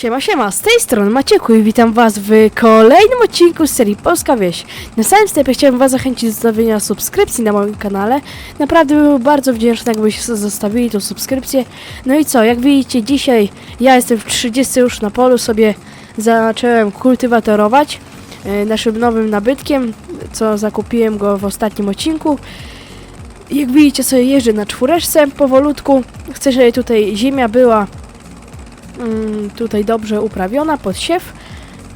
Siema, siema, z tej strony Macieku i witam was w kolejnym odcinku z serii Polska Wieś. Na samym wstępie chciałem was zachęcić do zostawienia subskrypcji na moim kanale. Naprawdę bym bardzo wdzięczny, jakbyście zostawili tą subskrypcję. No i co, jak widzicie dzisiaj ja jestem w 30 już na polu, sobie zacząłem kultywatorować e, naszym nowym nabytkiem, co zakupiłem go w ostatnim odcinku. Jak widzicie sobie jeżdżę na czwóreczce powolutku. Chcę, żeby tutaj ziemia była mm, tutaj dobrze uprawiona pod siew.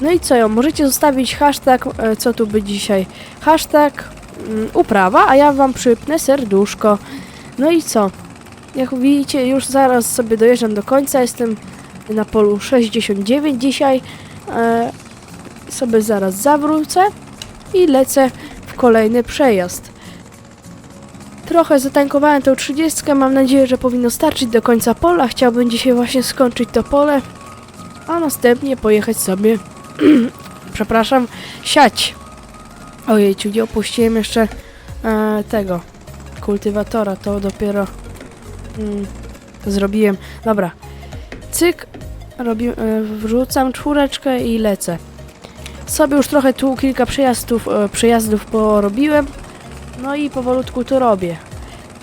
No i co, możecie zostawić hashtag, e, co tu by dzisiaj, hashtag mm, uprawa, a ja wam przypnę serduszko. No i co, jak widzicie, już zaraz sobie dojeżdżam do końca, jestem na polu 69 dzisiaj. E, sobie zaraz zawrócę i lecę w kolejny przejazd. Trochę zatankowałem tą 30, mam nadzieję, że powinno starczyć do końca pola. Chciałbym dzisiaj właśnie skończyć to pole, a następnie pojechać sobie, przepraszam, siać. Ojejciu, nie opuściłem jeszcze e, tego kultywatora, to dopiero mm, zrobiłem. Dobra, cyk, robi, e, wrzucam czwóreczkę i lecę. Sobie już trochę tu kilka przejazdów, e, przejazdów porobiłem. No i powolutku to robię.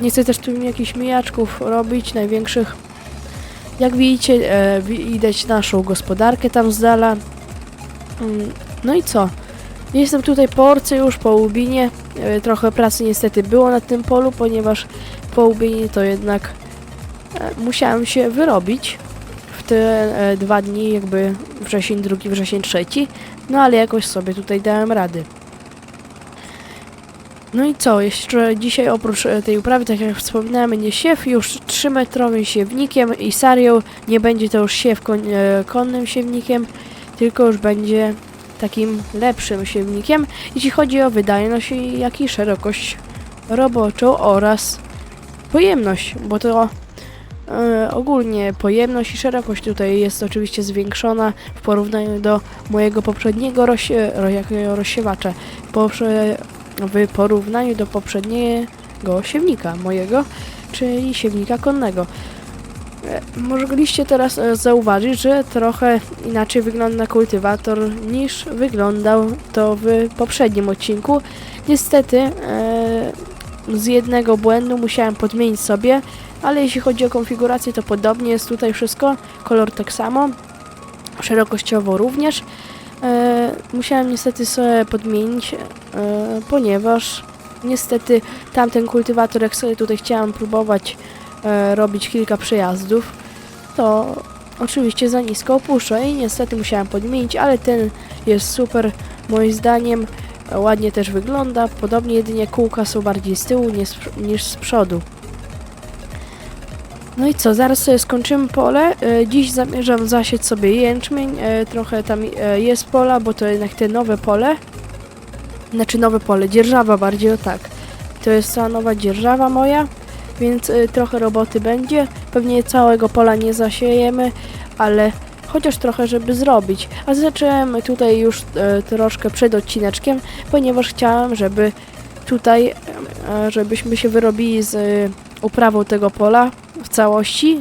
Nie chcę też tu jakichś mijaczków robić, największych. Jak widzicie, e, widać naszą gospodarkę tam z dala. Mm, No i co? Jestem tutaj po orce już, po Łubinie. E, trochę pracy niestety było na tym polu, ponieważ po Łubinie to jednak e, musiałem się wyrobić w te e, dwa dni, jakby wrzesień drugi, wrzesień trzeci. No ale jakoś sobie tutaj dałem rady. No i co, jeszcze dzisiaj oprócz e, tej uprawy, tak jak wspominałem, będzie siew już 3-metrowym siewnikiem i sarią. Nie będzie to już siew koń, e, konnym siewnikiem, tylko już będzie takim lepszym siewnikiem, jeśli chodzi o wydajność, jak i szerokość roboczą oraz pojemność, bo to e, ogólnie pojemność i szerokość tutaj jest oczywiście zwiększona w porównaniu do mojego poprzedniego rosie, ro, jakiego rozsiewacza. Poprze, w porównaniu do poprzedniego siewnika mojego, czyli siewnika konnego. E, Mogliście teraz e, zauważyć, że trochę inaczej wygląda kultywator niż wyglądał to w poprzednim odcinku. Niestety e, z jednego błędu musiałem podmienić sobie, ale jeśli chodzi o konfigurację to podobnie jest tutaj wszystko, kolor tak samo, szerokościowo również. E, musiałem niestety sobie podmienić, e, ponieważ niestety tamten kultywator, jak sobie tutaj chciałam próbować e, robić kilka przejazdów, to oczywiście za nisko opuszcza i niestety musiałem podmienić, ale ten jest super moim zdaniem, ładnie też wygląda, podobnie jedynie kółka są bardziej z tyłu niż z przodu. No i co, zaraz sobie skończymy pole. E, Dziś zamierzam zasieć sobie jęczmień. E, Trochę tam e, jest pola, bo to jednak te nowe pole. Znaczy nowe pole, dzierżawa bardziej o tak. To jest cała nowa dzierżawa moja, więc trochę roboty będzie. Pewnie całego pola nie zasiejemy, ale chociaż trochę, żeby zrobić. A zacząłem tutaj już troszkę przed odcineczkiem, ponieważ chciałem, żeby tutaj, żebyśmy się wyrobili z uprawą tego pola w całości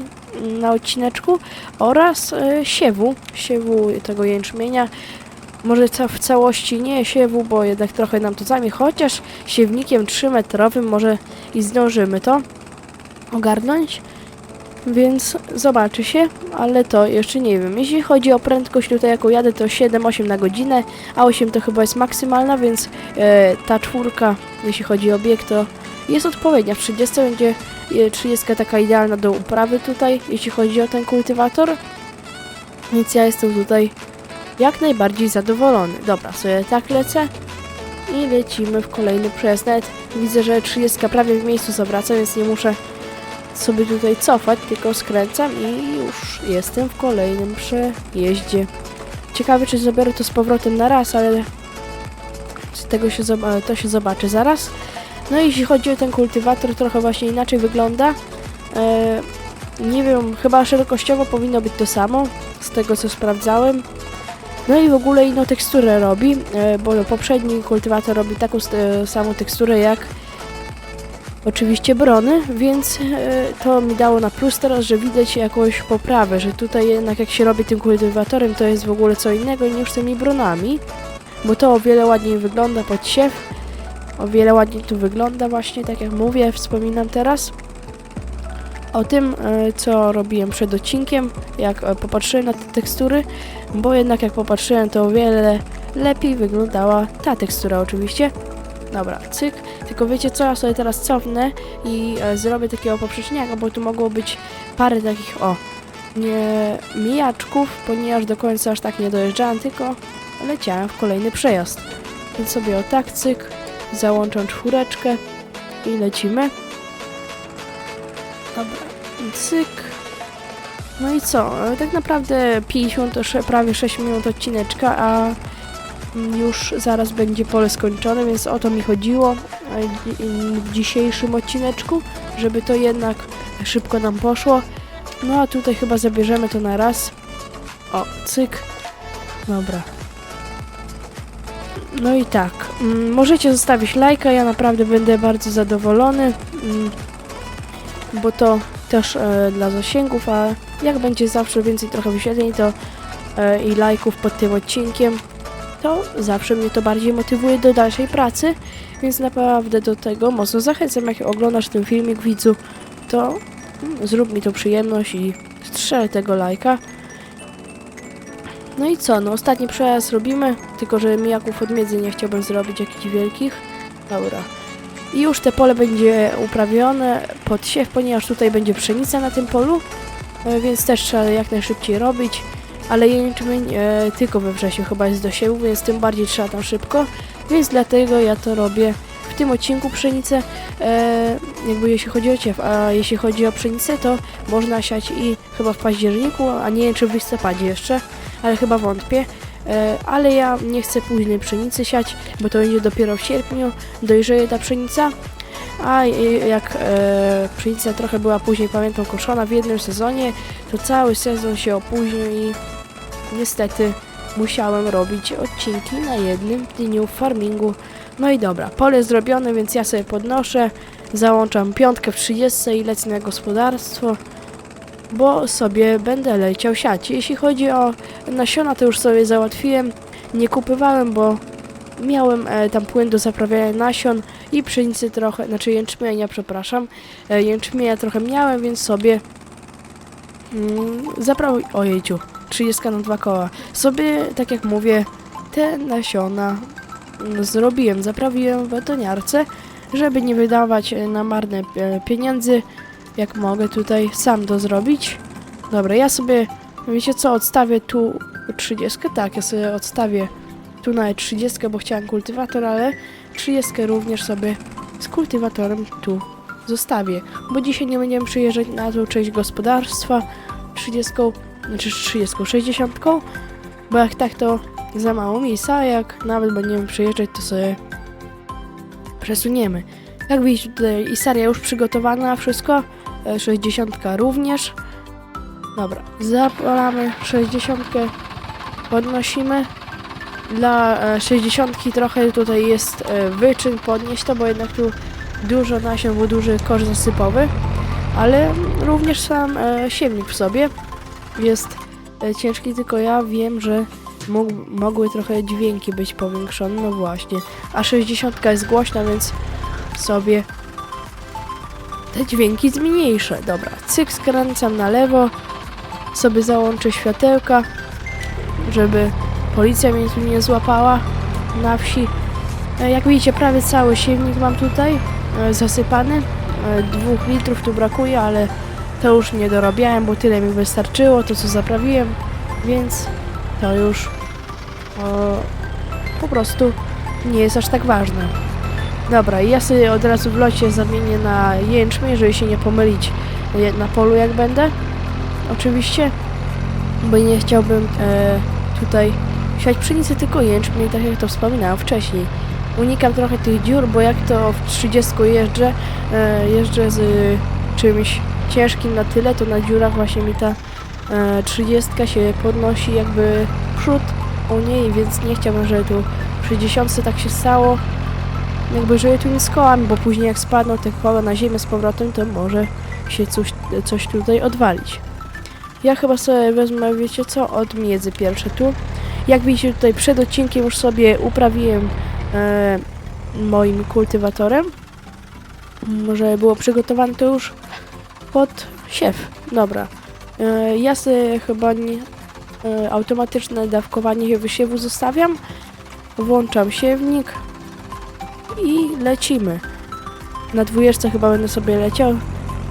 na odcineczku oraz e, siewu, siewu tego jęczmienia. Może ca w całości nie siewu, bo jednak trochę nam to zajmie, chociaż siewnikiem 3-metrowym może i zdążymy to ogarnąć. Więc zobaczy się, ale to jeszcze nie wiem. Jeśli chodzi o prędkość tutaj jaką jadę to 7-8 na godzinę, a 8 to chyba jest maksymalna, więc e, ta czwórka, jeśli chodzi o bieg, to jest odpowiednia. W 30 będzie e, 30 taka idealna do uprawy tutaj, jeśli chodzi o ten kultywator. Więc ja jestem tutaj jak najbardziej zadowolony. Dobra, sobie tak lecę i lecimy w kolejny przejazd. Nawet widzę, że 30 prawie w miejscu zawraca, więc nie muszę sobie tutaj cofać, tylko skręcam i już jestem w kolejnym przejeździe. Ciekawe, czy zabiorę to z powrotem na raz, ale tego się to się zobaczy zaraz. No i jeśli chodzi o ten kultywator, trochę właśnie inaczej wygląda. E, nie wiem, chyba szerokościowo powinno być to samo, z tego co sprawdzałem. No i w ogóle inną teksturę robi, e, bo poprzedni kultywator robi taką e, samą teksturę jak oczywiście brony, więc e, to mi dało na plus teraz, że widać jakąś poprawę, że tutaj jednak jak się robi tym kultywatorem, to jest w ogóle co innego niż tymi bronami, bo to o wiele ładniej wygląda pod siew, o wiele ładniej tu wygląda właśnie, tak jak mówię, wspominam teraz. O tym, e, co robiłem przed odcinkiem, jak e, popatrzyłem na te tekstury, bo jednak jak popatrzyłem, to o wiele lepiej wyglądała ta tekstura oczywiście. Dobra, cyk. Tylko wiecie co, ja sobie teraz cofnę i e, zrobię takiego poprzeczniaka, bo tu mogło być parę takich, o, nie mijaczków, ponieważ do końca aż tak nie dojeżdżałem, tylko leciałem w kolejny przejazd. Więc sobie o tak, cyk, załączam czwóreczkę i lecimy. Dobra, cyk. No i co? E, Tak naprawdę 50, to sze- prawie 6 minut odcineczka, a już zaraz będzie pole skończone, więc o to mi chodziło e, w dzisiejszym odcineczku, żeby to jednak szybko nam poszło. No a tutaj chyba zabierzemy to na raz. O, cyk. Dobra. No i tak, mm, możecie zostawić lajka, ja naprawdę będę bardzo zadowolony, mm, bo to też e, dla zasięgów, a jak będzie zawsze więcej trochę wyświetleń to e, i lajków pod tym odcinkiem, to zawsze mnie to bardziej motywuje do dalszej pracy, więc naprawdę do tego mocno zachęcam, jak oglądasz ten filmik widzu, to mm, zrób mi tą przyjemność i strzel tego lajka. No i co, no ostatni przejazd robimy, tylko że mijaków od miedzy nie chciałbym zrobić jakichś wielkich. Dobra. I już te pole będzie uprawione pod siew, ponieważ tutaj będzie pszenica na tym polu, e, więc też trzeba jak najszybciej robić. Ale jęczmień e, tylko we wrześniu chyba jest do siewu, więc tym bardziej trzeba tam szybko, więc dlatego ja to robię w tym odcinku pszenicę, e, jakby jeśli chodzi o ciew, a jeśli chodzi o pszenicę, to można siać i chyba w październiku, a nie wiem czy w listopadzie jeszcze, ale chyba wątpię. E, ale ja nie chcę później pszenicy siać, bo to będzie dopiero w sierpniu, dojrzeje ta pszenica. A jak e, pszenica trochę była później, pamiętam, koszona w jednym sezonie, to cały sezon się opóźnił i niestety musiałem robić odcinki na jednym dniu farmingu. No i dobra, pole zrobione, więc ja sobie podnoszę, załączam piątkę w 30 i lecę na gospodarstwo, bo sobie będę leciał siać. Jeśli chodzi o nasiona, to już sobie załatwiłem, nie kupywałem, bo miałem e, tam płyn do zaprawiania nasion i pszenicy trochę, znaczy jęczmienia, przepraszam, e, jęczmienia trochę miałem, więc sobie mm, zaprawił, ojejciu, 30 na dwa koła. Sobie, tak jak mówię, te nasiona mm, zrobiłem, zaprawiłem w betoniarce, żeby nie wydawać e, na marne e, pieniędzy, jak mogę tutaj sam to zrobić. Dobra, ja sobie, wiecie co, odstawię tu 30, tak, ja sobie odstawię tu nawet 30, bo chciałem kultywator, ale 30 również sobie z kultywatorem tu zostawię, bo dzisiaj nie będziemy przyjeżdżać na tą część gospodarstwa 30, znaczy 30, 60, bo jak tak to za mało miejsca, a jak nawet będziemy przyjeżdżać, to sobie przesuniemy. Jak widzicie tutaj i seria już przygotowana, wszystko, 60 również. Dobra, zapalamy 60, podnosimy. Dla e, 60 trochę tutaj jest e, wyczyn podnieść to, bo jednak tu dużo nasion, był duży kosz zasypowy, ale również sam e, siewnik w sobie jest e, ciężki, tylko ja wiem, że mógł, mogły trochę dźwięki być powiększone, no właśnie. A 60 jest głośna, więc sobie dźwięki zmniejszę. Dobra, cyk skręcam na lewo, sobie załączę światełka, żeby policja mnie tu nie złapała na wsi. E, Jak widzicie, prawie cały siewnik mam tutaj e, zasypany. E, Dwóch litrów tu brakuje, ale to już nie dorabiałem, bo tyle mi wystarczyło, to co zaprawiłem, więc to już o, po prostu nie jest aż tak ważne. Dobra, ja sobie od razu w locie zamienię na jęczmień, żeby się nie pomylić e, na polu jak będę. Oczywiście, bo nie chciałbym e, tutaj siać pszenicy, tylko jęczmień, tak jak to wspominałem wcześniej. Unikam trochę tych dziur, bo jak to w 30 jeżdżę, e, jeżdżę z y, czymś ciężkim na tyle, to na dziurach właśnie mi ta e, 30 się podnosi jakby przód u niej, więc nie chciałbym, żeby tu przy 10 tak się stało. Jakby żyje z kołami, bo później jak spadną te koła na ziemię z powrotem, to może się coś, coś tutaj odwalić. Ja chyba sobie wezmę, wiecie co, od miedzy pierwsze tu. Jak widzicie tutaj przed odcinkiem już sobie uprawiłem e, moim kultywatorem. Może było przygotowane to już pod siew. Dobra. E, ja sobie chyba nie, e, automatyczne dawkowanie wysiewu zostawiam. Włączam siewnik i lecimy. Na dwójeczce chyba będę sobie leciał.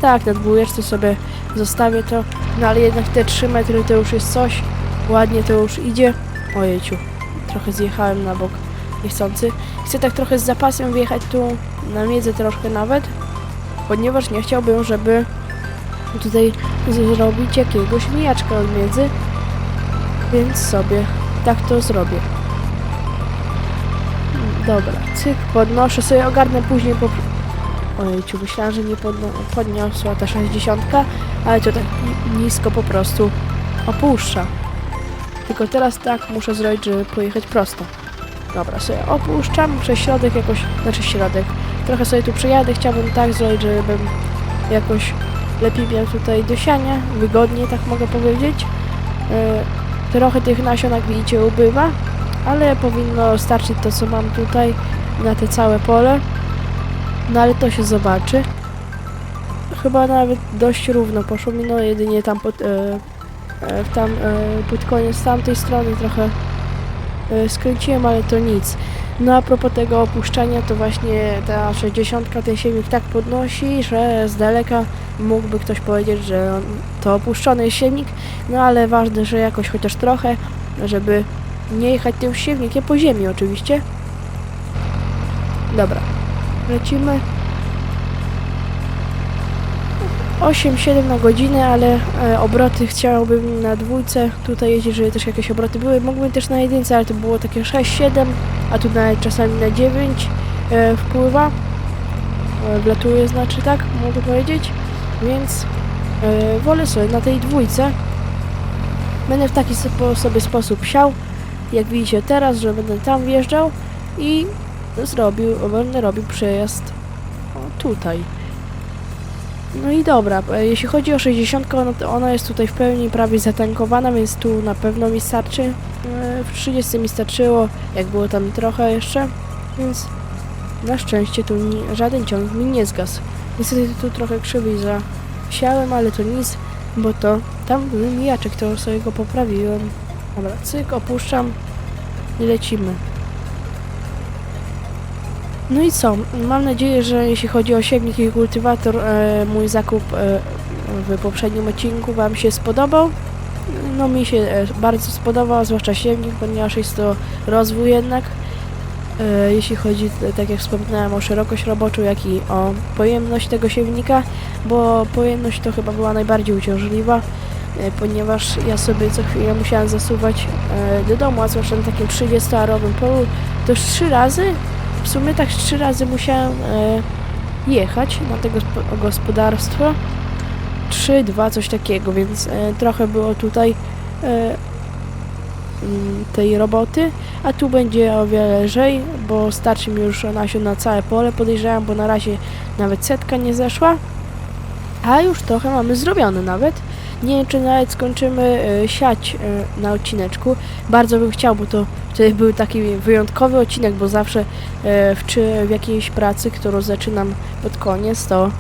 Tak, na dwójeczce sobie zostawię to. No ale jednak te 3 metry to już jest coś. Ładnie to już idzie. Ojejciu, trochę zjechałem na bok niechcący. Chcę tak trochę z zapasem wjechać tu na miedzę troszkę nawet, ponieważ nie chciałbym, żeby tutaj zrobić jakiegoś mijaczka od miedzy, więc sobie tak to zrobię. Dobra, cyk, podnoszę sobie, ogarnę później po... Ojejciu, myślałam, że nie podno- podniosła ta 60, ale to tak ni- nisko po prostu opuszcza. Tylko teraz tak muszę zrobić, żeby pojechać prosto. Dobra, sobie opuszczam, przez środek jakoś, znaczy środek. Trochę sobie tu przejadę, chciałbym tak zrobić, żebym jakoś lepiej miał tutaj do siania, wygodnie tak mogę powiedzieć. E, trochę tych nasion, jak widzicie, ubywa, ale powinno starczyć to, co mam tutaj na te całe pole. No ale to się zobaczy. Chyba nawet dość równo poszło mi, no jedynie tam pod, e, e, tam, e, pod koniec tamtej strony trochę e, skręciłem, ale to nic. No a propos tego opuszczania, to właśnie ta 60 ten siewnik tak podnosi, że z daleka mógłby ktoś powiedzieć, że to opuszczony siewnik, no ale ważne, że jakoś chociaż trochę, żeby nie jechać tym siewnikiem po ziemi oczywiście. Dobra, lecimy. 8-7 na godzinę, ale e, obroty chciałbym na dwójce tutaj jeździć, żeby też jakieś obroty były. Mógłbym też na jedynce, ale to było takie 6-7, a tu nawet czasami na 9 e, wpływa. E, wlatuje znaczy tak, mogę powiedzieć. Więc e, wolę sobie na tej dwójce. Będę w taki sobie sposób siał, jak widzicie teraz, że będę tam wjeżdżał i zrobił, będę robił przejazd tutaj. No i dobra, e, jeśli chodzi o 60, no to ona jest tutaj w pełni prawie zatankowana, więc tu na pewno mi starczy. E, W 30 mi starczyło, jak było tam trochę jeszcze, więc na szczęście tu żaden ciąg mi nie zgasł. Niestety tu trochę krzywy zasiałem, ale to nic, bo to tam był mijaczek, to sobie go poprawiłem. Dobra, cyk, opuszczam i lecimy. No i co? Mam nadzieję, że jeśli chodzi o siewnik i kultywator, e, mój zakup e, w poprzednim odcinku Wam się spodobał. No mi się e, bardzo spodobał, zwłaszcza siewnik, ponieważ jest to rozwój jednak. E, jeśli chodzi, tak jak wspominałem, o szerokość roboczą, jak i o pojemność tego siewnika, bo pojemność to chyba była najbardziej uciążliwa, ponieważ ja sobie co chwilę musiałem zasuwać e, do domu, a zwłaszcza na takim 30-arowym polu, to już trzy razy w sumie tak trzy razy musiałem e, jechać na tego spo- gospodarstwo. Trzy, dwa, coś takiego, więc e, trochę było tutaj e, mm, tej roboty, a tu będzie o wiele lżej, bo starczy mi już nasion na całe pole, podejrzewam, bo na razie nawet setka nie zeszła, a już trochę mamy zrobione nawet. Nie wiem, czy nawet skończymy e, siać e, na odcineczku. Bardzo bym chciał, bo to wtedy był taki wyjątkowy odcinek, bo zawsze e, w, czy w jakiejś pracy, którą zaczynam pod koniec, to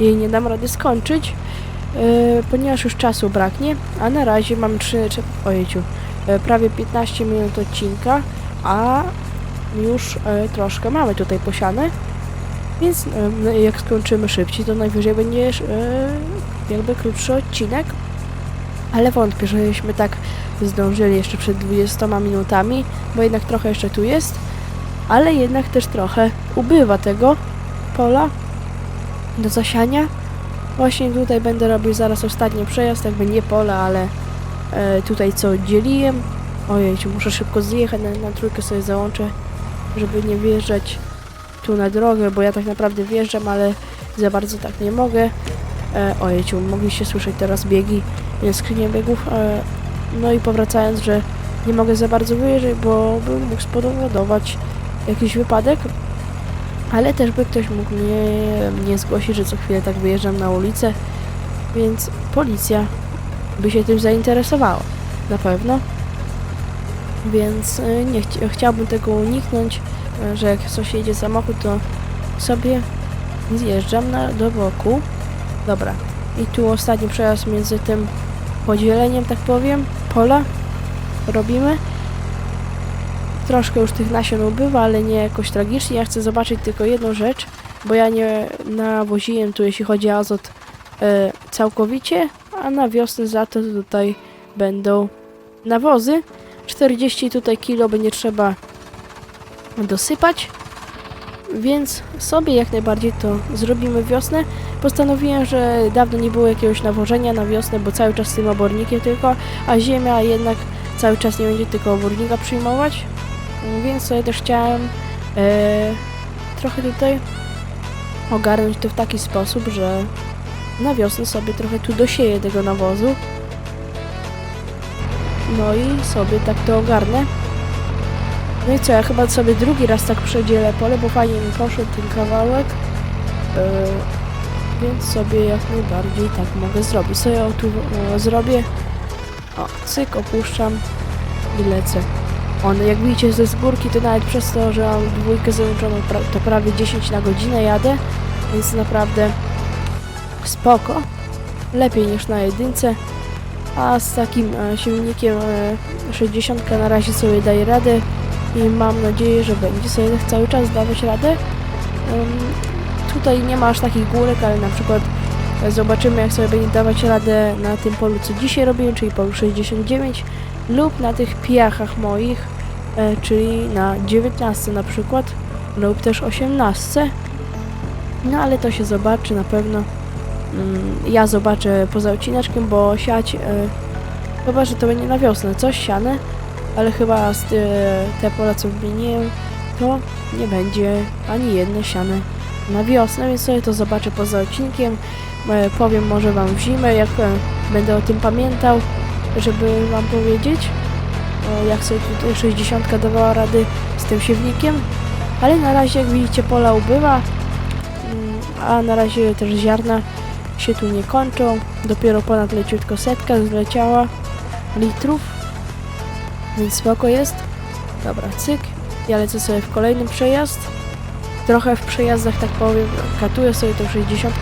jej nie dam rady skończyć, ponieważ już czasu braknie, a na razie mam 3, czy, ojejciu, e, prawie 15 minut odcinka, a już troszkę mamy tutaj posiane, więc jak skończymy szybciej, to najwyżej będzie jakby krótszy odcinek, ale wątpię, żebyśmy tak zdążyli jeszcze przed 20 minutami, bo jednak trochę jeszcze tu jest, ale jednak też trochę ubywa tego pola do zasiania. Właśnie tutaj będę robił zaraz ostatni przejazd, jakby nie pole, ale e, tutaj co dzieliłem. Ojej, muszę szybko zjechać, na, na trójkę sobie załączę, żeby nie wjeżdżać tu na drogę, bo ja tak naprawdę wjeżdżam, ale za bardzo tak nie mogę. E, mogliście słyszeć teraz biegi, e, skrzynię biegów. E, no i powracając, że nie mogę za bardzo wyjeżdżać, bo bym mógł spowodować jakiś wypadek. Ale też by ktoś mógł mnie, mnie zgłosić, że co chwilę tak wyjeżdżam na ulicę, więc policja by się tym zainteresowała. Na pewno. Więc y, nie chci- chciałbym tego uniknąć, y, że jak coś jedzie samochód, to sobie zjeżdżam na, do boku. Dobra. I tu ostatni przejazd między tym podzieleniem, tak powiem, pola robimy. Troszkę już tych nasion ubywa, ale nie jakoś tragicznie. Ja chcę zobaczyć tylko jedną rzecz, bo ja nie nawoziłem tu, jeśli chodzi o azot, e, całkowicie, a na wiosnę za to tutaj będą nawozy. 40 tutaj kilo będzie trzeba dosypać, więc sobie jak najbardziej to zrobimy wiosnę. Postanowiłem, że dawno nie było jakiegoś nawożenia na wiosnę, bo cały czas z tym obornikiem tylko, a ziemia jednak cały czas nie będzie tylko obornika przyjmować, więc sobie też chciałem e, trochę tutaj ogarnąć to w taki sposób, że na wiosnę sobie trochę tu dosieję tego nawozu. No i sobie tak to ogarnę. No i co, ja chyba sobie drugi raz tak przedzielę pole, bo fajnie mi poszedł ten kawałek. Yy, więc sobie jak najbardziej tak mogę zrobić. Sobie o tu e, zrobię. O, cyk, opuszczam i lecę. On, jak widzicie ze zgórki, to nawet przez to, że mam dwójkę załączoną, to prawie 10 na godzinę jadę, więc naprawdę spoko. Lepiej niż na jedynce. A z takim e, silnikiem e, 60 na razie sobie daje radę i mam nadzieję, że będzie sobie cały czas dawać radę. Em, tutaj nie ma aż takich górek, ale na przykład e, zobaczymy jak sobie będzie dawać radę na tym polu co dzisiaj robimy, czyli polu 69 lub na tych piachach moich, e, czyli na 19 na przykład lub też 18. No ale to się zobaczy na pewno. Mm, Ja zobaczę poza odcineczkiem, bo siać e, chyba, że to będzie na wiosnę coś siane, ale chyba z ty, te pola co wymieniłem, to nie będzie ani jedne siane na wiosnę, więc sobie to zobaczę poza odcinkiem. E, Powiem może Wam w zimę, jak e, będę o tym pamiętał, żeby Wam powiedzieć, e, jak sobie tutaj 60 dawała rady z tym siewnikiem. Ale na razie, jak widzicie, pola ubywa, mm, a na razie też ziarna się tu nie kończą. Dopiero ponad leciutko setka zleciała litrów, więc spoko jest. Dobra, cyk. Ja lecę sobie w kolejny przejazd. Trochę w przejazdach, tak powiem, katuję sobie tą 60.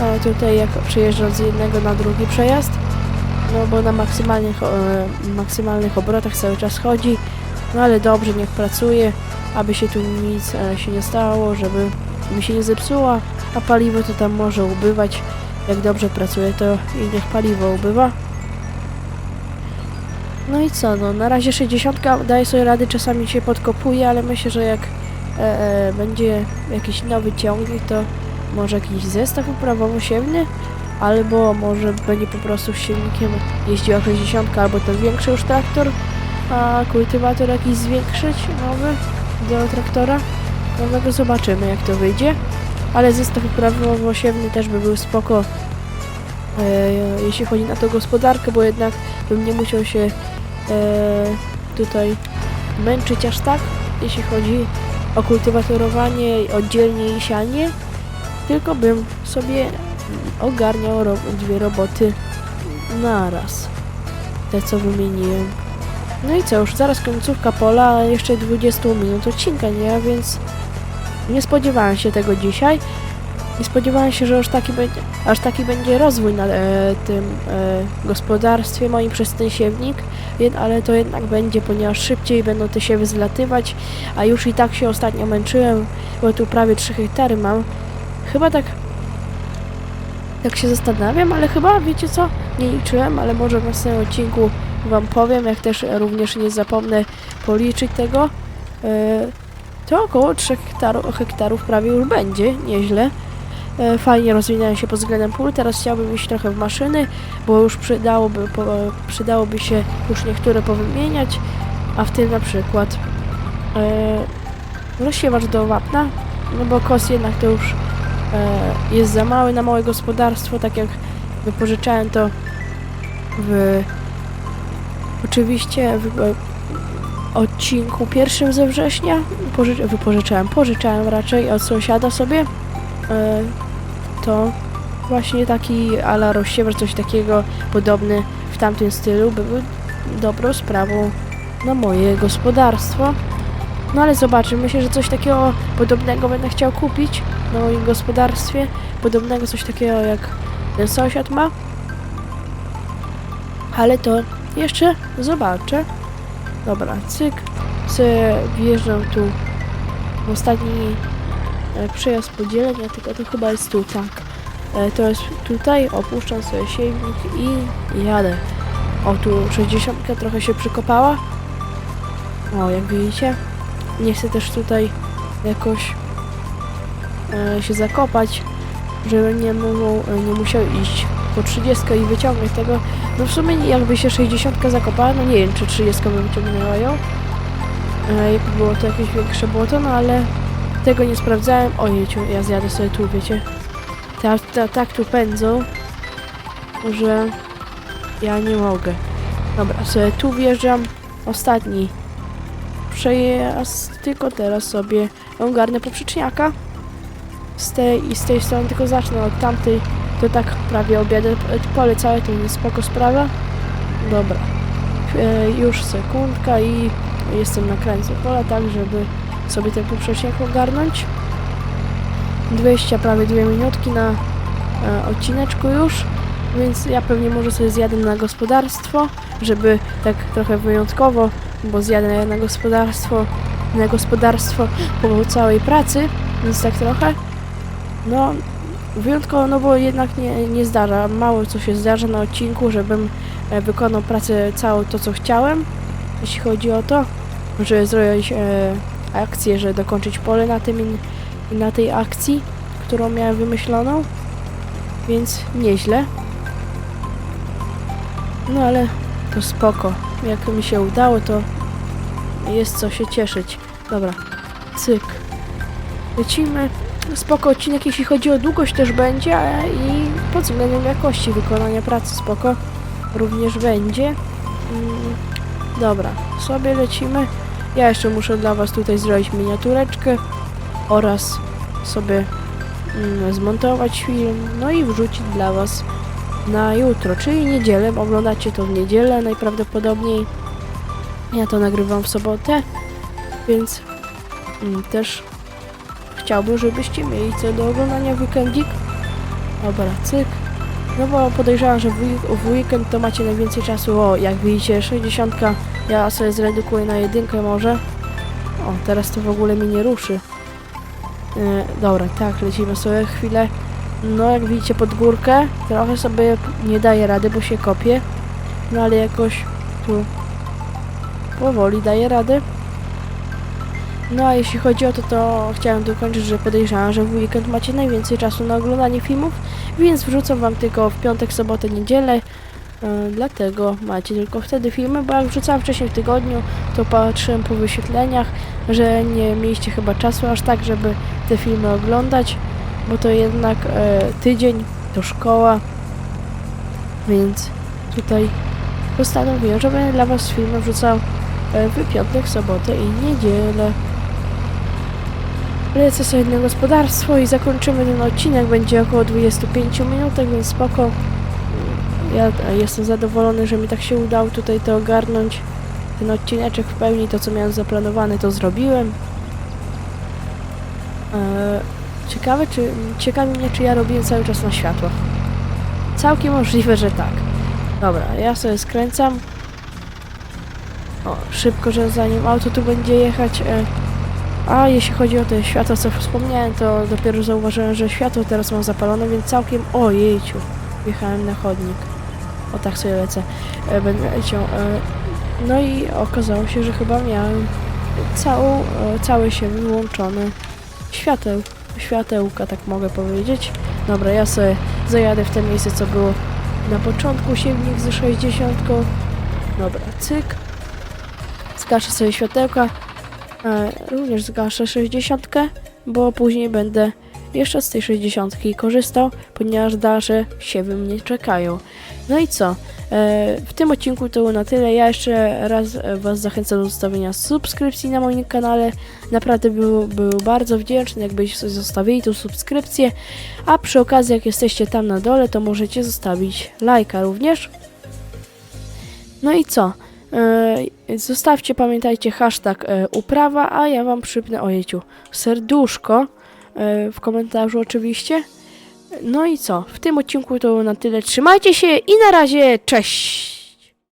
A tutaj jak przejeżdżam z jednego na drugi przejazd, no bo na maksymalnych, e, maksymalnych obrotach cały czas chodzi, no ale dobrze, niech pracuje, aby się tu nic e, się nie stało, żeby mi się nie zepsuła, a paliwo to tam może ubywać. Jak dobrze pracuje, to i niech paliwo ubywa. No i co, no na razie 60 daje sobie rady, czasami się podkopuje, ale myślę, że jak e, e, będzie jakiś nowy ciągnik, to może jakiś zestaw uprawowo-siewny, albo może będzie po prostu silnikiem jeździła 60, albo ten większy już traktor, a kultywator jakiś zwiększyć nowy do traktora nowego, zobaczymy jak to wyjdzie, ale zestaw uprawowo-siewny też by był spoko, e, jeśli chodzi na tą gospodarkę, bo jednak bym nie musiał się e, tutaj męczyć aż tak, jeśli chodzi o kultywatorowanie oddzielnie i sianie, tylko bym sobie ogarniał ro dwie roboty naraz. Te co wymieniłem. No i co, już zaraz końcówka pola, jeszcze 20 minut odcinka, nie? Więc nie spodziewałem się tego dzisiaj. Nie spodziewałem się, że aż taki będzie, aż taki będzie rozwój na e, tym e, gospodarstwie moim przez ten siewnik, ale to jednak będzie, ponieważ szybciej będą te siewy zlatywać, a już i tak się ostatnio męczyłem, bo tu prawie 3 hektary mam. Chyba tak tak się zastanawiam, ale chyba, wiecie co, nie liczyłem, ale może w następnym odcinku Wam powiem, jak też również nie zapomnę policzyć tego. E, to około 3 hektarów, hektarów prawie już będzie, nieźle. E, Fajnie rozwinąłem się pod względem pól, teraz chciałbym iść trochę w maszyny, bo już przydałoby, po, przydałoby się już niektóre powymieniać, a w tym na przykład e, rozsiewacz do wapna, no bo kos jednak to już e, jest za mały na małe gospodarstwo, tak jak wypożyczałem to w oczywiście w, odcinku pierwszym ze września. Poży- wypożyczałem, pożyczałem raczej od sąsiada sobie. E, to właśnie taki ala rozsiewer, coś takiego podobny w tamtym stylu były dobrą sprawą na moje gospodarstwo. No ale zobaczymy, myślę, że coś takiego podobnego będę chciał kupić na moim gospodarstwie. Podobnego coś takiego jak ten sąsiad ma. Ale to jeszcze zobaczę. Dobra, cyk. Wjeżdżam tu w ostatni przejazd podzielenia, tylko to chyba jest tu, tak. E, to jest tutaj, opuszczam sobie siewnik i jadę. O, tu 60 trochę się przykopała. O, jak widzicie. Nie chcę też tutaj jakoś e, się zakopać, żeby nie, mogą, e, nie musiał iść po 30 i wyciągnąć tego. No w sumie jakby się 60 zakopała, no nie wiem czy 30 by wyciągnęła ją. E, jakby było to jakieś większe błoto, no ale tego nie sprawdzałem. Ojejciu, ja zjadę sobie tu, wiecie. Tak, tak, tak tu pędzą, że ja nie mogę. Dobra, sobie tu wjeżdżam. Ostatni przejazd, tylko teraz sobie ogarnę poprzeczniaka. Z tej i z tej strony tylko zacznę od tamtej, to tak prawie objadę pole całe, to nie spoko sprawa. Dobra, e, już sekundka i jestem na krańcu pola, tak żeby sobie ten poprzeczniak ogarnąć. 20, prawie 2 minutki na e, odcineczku już, więc ja pewnie może sobie zjadę na gospodarstwo, żeby tak trochę wyjątkowo, bo zjadę na gospodarstwo, na gospodarstwo po całej pracy, więc tak trochę. No, wyjątkowo, no bo jednak nie, nie zdarza, mało co się zdarza na odcinku, żebym e, wykonał pracę całą to, co chciałem, jeśli chodzi o to, żeby zrobić e, akcję, że dokończyć pole na tym na tej akcji, którą miałem wymyśloną, więc nieźle. No ale to spoko. Jak mi się udało, to jest co się cieszyć. Dobra, cyk. Lecimy. Spoko odcinek, jeśli chodzi o długość też będzie i pod względem jakości wykonania pracy spoko również będzie. Mm, dobra, sobie lecimy. Ja jeszcze muszę dla Was tutaj zrobić miniatureczkę oraz sobie mm, zmontować film, no i wrzucić dla Was na jutro, czyli niedzielę. Oglądacie to w niedzielę najprawdopodobniej. Ja to nagrywam w sobotę, więc mm, też chciałbym, żebyście mieli co do oglądania weekendzik. Dobra, cyk. No bo podejrzewam, że w, w weekend to macie najwięcej czasu. O, jak widzicie, 60. Ja sobie zredukuję na jedynkę może. O, teraz to w ogóle mi nie ruszy. E, dobra, tak, lecimy sobie chwilę. No, jak widzicie pod górkę, trochę sobie nie daje rady, bo się kopie. No, ale jakoś tu powoli daje rady. No, a jeśli chodzi o to, to chciałem dokończyć, że podejrzewam, że w weekend macie najwięcej czasu na oglądanie filmów, więc wrzucam wam tylko w piątek, sobotę, niedzielę. E, dlatego macie tylko wtedy filmy, bo jak wrzucałem wcześniej w tygodniu, to patrzyłem po wyświetleniach, że nie mieliście chyba czasu aż tak, żeby te filmy oglądać, bo to jednak e, tydzień to szkoła, więc tutaj postanowiłem, że będę dla was filmy wrzucał e, w piątek, sobotę i niedzielę. Lecę sobie na gospodarstwo i zakończymy ten odcinek. Będzie około 25 minutek, więc spoko. Ja jestem zadowolony, że mi tak się udało tutaj to ogarnąć. Ten odcineczek w pełni, to co miałem zaplanowane, to zrobiłem. Eee, ciekawe, czy, ciekawi mnie, czy ja robiłem cały czas na światłach. Całkiem możliwe, że tak. Dobra, ja sobie skręcam. O, szybko, że zanim auto tu będzie jechać. E, a jeśli chodzi o te światła, co wspomniałem, to dopiero zauważyłem, że światło teraz mam zapalone, więc całkiem... O, jejciu. Wjechałem na chodnik. O, tak sobie lecę. E, będę leciał. E, no i okazało się, że chyba miałem całą, e, całe się wyłączone świateł, światełka, tak mogę powiedzieć. Dobra, ja sobie zajadę w te miejsce, co było na początku, siewnik z 60. Dobra, cyk. Zgaszę sobie światełka. Również zgaszę 60, bo później będę jeszcze z tej 60 korzystał, ponieważ dalsze siewy mnie czekają. No i co? E, W tym odcinku to było na tyle. Ja jeszcze raz e, Was zachęcam do zostawienia subskrypcji na moim kanale. Naprawdę był, był bardzo wdzięczny, jakbyście zostawili tą subskrypcję. A przy okazji, jak jesteście tam na dole, to możecie zostawić lajka również. No i co? E, Zostawcie, pamiętajcie, hashtag uprawa, a ja Wam przypnę, ojeciu, serduszko w komentarzu oczywiście. No i co? W tym odcinku to na tyle. Trzymajcie się i na razie, cześć!